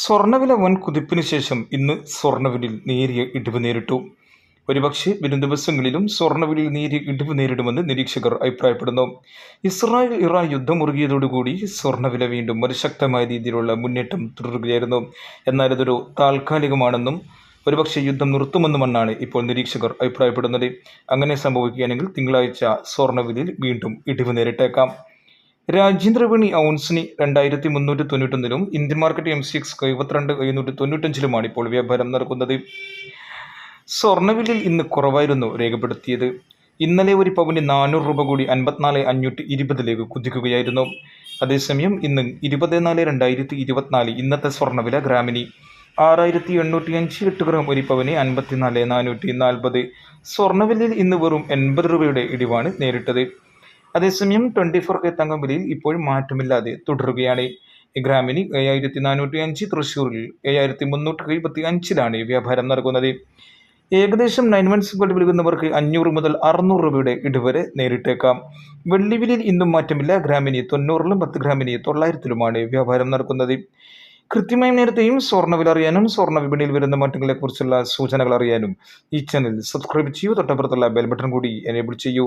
സ്വർണവില വൻ കുതിപ്പിന് ശേഷം ഇന്ന് സ്വർണവിലയിൽ നേരിയ ഇടിവ് നേരിട്ടു. ഒരുപക്ഷെ വരും ദിവസങ്ങളിലും സ്വർണവിലയിൽ നേരിയ ഇടിവ് നേരിടുമെന്ന് നിരീക്ഷകർ അഭിപ്രായപ്പെടുന്നു. ഇസ്രായേൽ ഇറാൻ യുദ്ധം മുറുകിയതോടുകൂടി സ്വർണവില വീണ്ടും ഒരു ശക്തമായ രീതിയിലുള്ള മുന്നേറ്റം തുടരുകയായിരുന്നു. എന്നാൽ ഇതൊരു താൽക്കാലികമാണെന്നും ഒരുപക്ഷെ യുദ്ധം നിർത്തുമെന്നുമെന്നാണ് ഇപ്പോൾ നിരീക്ഷകർ അഭിപ്രായപ്പെടുന്നത്. അങ്ങനെ സംഭവിക്കുകയാണെങ്കിൽ തിങ്കളാഴ്ച സ്വർണവിലയിൽ വീണ്ടും ഇടിവ് നേരിട്ടേക്കാം. രാജ്യാന്തര വിപണി ഔൺസിന് രണ്ടായിരത്തി മുന്നൂറ്റി തൊണ്ണൂറ്റൊന്നിലും Indian market M C X എഴുപത്തിരണ്ട് എഴുന്നൂറ്റി തൊണ്ണൂറ്റഞ്ചിലുമാണ് ഇപ്പോൾ വ്യാപാരം നടക്കുന്നത്. സ്വർണവിലയിൽ ഇന്ന് കുറവായിരുന്നു രേഖപ്പെടുത്തിയത്. ഇന്നലെ ഒരു പവന് നാനൂറ് രൂപ കൂടി അൻപത്തിനാല് അഞ്ഞൂറ്റി ഇരുപതിലേക്ക് കുതിക്കുകയായിരുന്നു. അതേസമയം ഇന്ന് ഇരുപത് നാല് രണ്ടായിരത്തി ഇരുപത്തിനാല് ഇന്നത്തെ സ്വർണവില ഗ്രാമിന് ആറായിരത്തി എണ്ണൂറ്റി അഞ്ച് എട്ട് ഗ്രാം ഒരു പവന് അൻപത്തിനാല് നാനൂറ്റി നാൽപ്പത്. സ്വർണവിലയിൽ ഇന്ന് വെറും എൺപത് രൂപയുടെ ഇടിവാണ് നേരിട്ടത്. അതേസമയം ട്വന്റി ഫോർ കെ തങ്കം വിലയിൽ ഇപ്പോഴും മാറ്റമില്ലാതെ തുടരുകയാണ്. ഗ്രാമിന് ഏഴായിരത്തി നാനൂറ്റി അഞ്ച് തൃശ്ശൂരിൽ ഏഴായിരത്തി മുന്നൂറ്റി എഴുപത്തി അഞ്ചിലാണ് വ്യാപാരം നടക്കുന്നത്. ഏകദേശം നയൻ മൺസ് ഗോൾഡ് വിൽക്കുന്നവർക്ക് അഞ്ഞൂറ് മുതൽ അറുന്നൂറ് രൂപയുടെ ഇടിവരെ നേരിട്ടേക്കാം. വെള്ളിവിലിൽ ഇന്നും മാറ്റമില്ല. ഗ്രാമിന് തൊണ്ണൂറിലും പത്ത് ഗ്രാമിന് തൊള്ളായിരത്തിലുമാണ് വ്യാപാരം നടക്കുന്നത്. കൃത്യമായും നേരത്തെയും സ്വർണവില അറിയാനും സ്വർണ വിപണിയിൽ വരുന്ന മാറ്റങ്ങളെക്കുറിച്ചുള്ള സൂചനകൾ അറിയാനും ഈ ചാനൽ സബ്സ്ക്രൈബ് ചെയ്യൂ. തൊട്ടപ്പുറത്തുള്ള ബെൽ ബട്ടൺ കൂടി എനേബിൾ ചെയ്യൂ.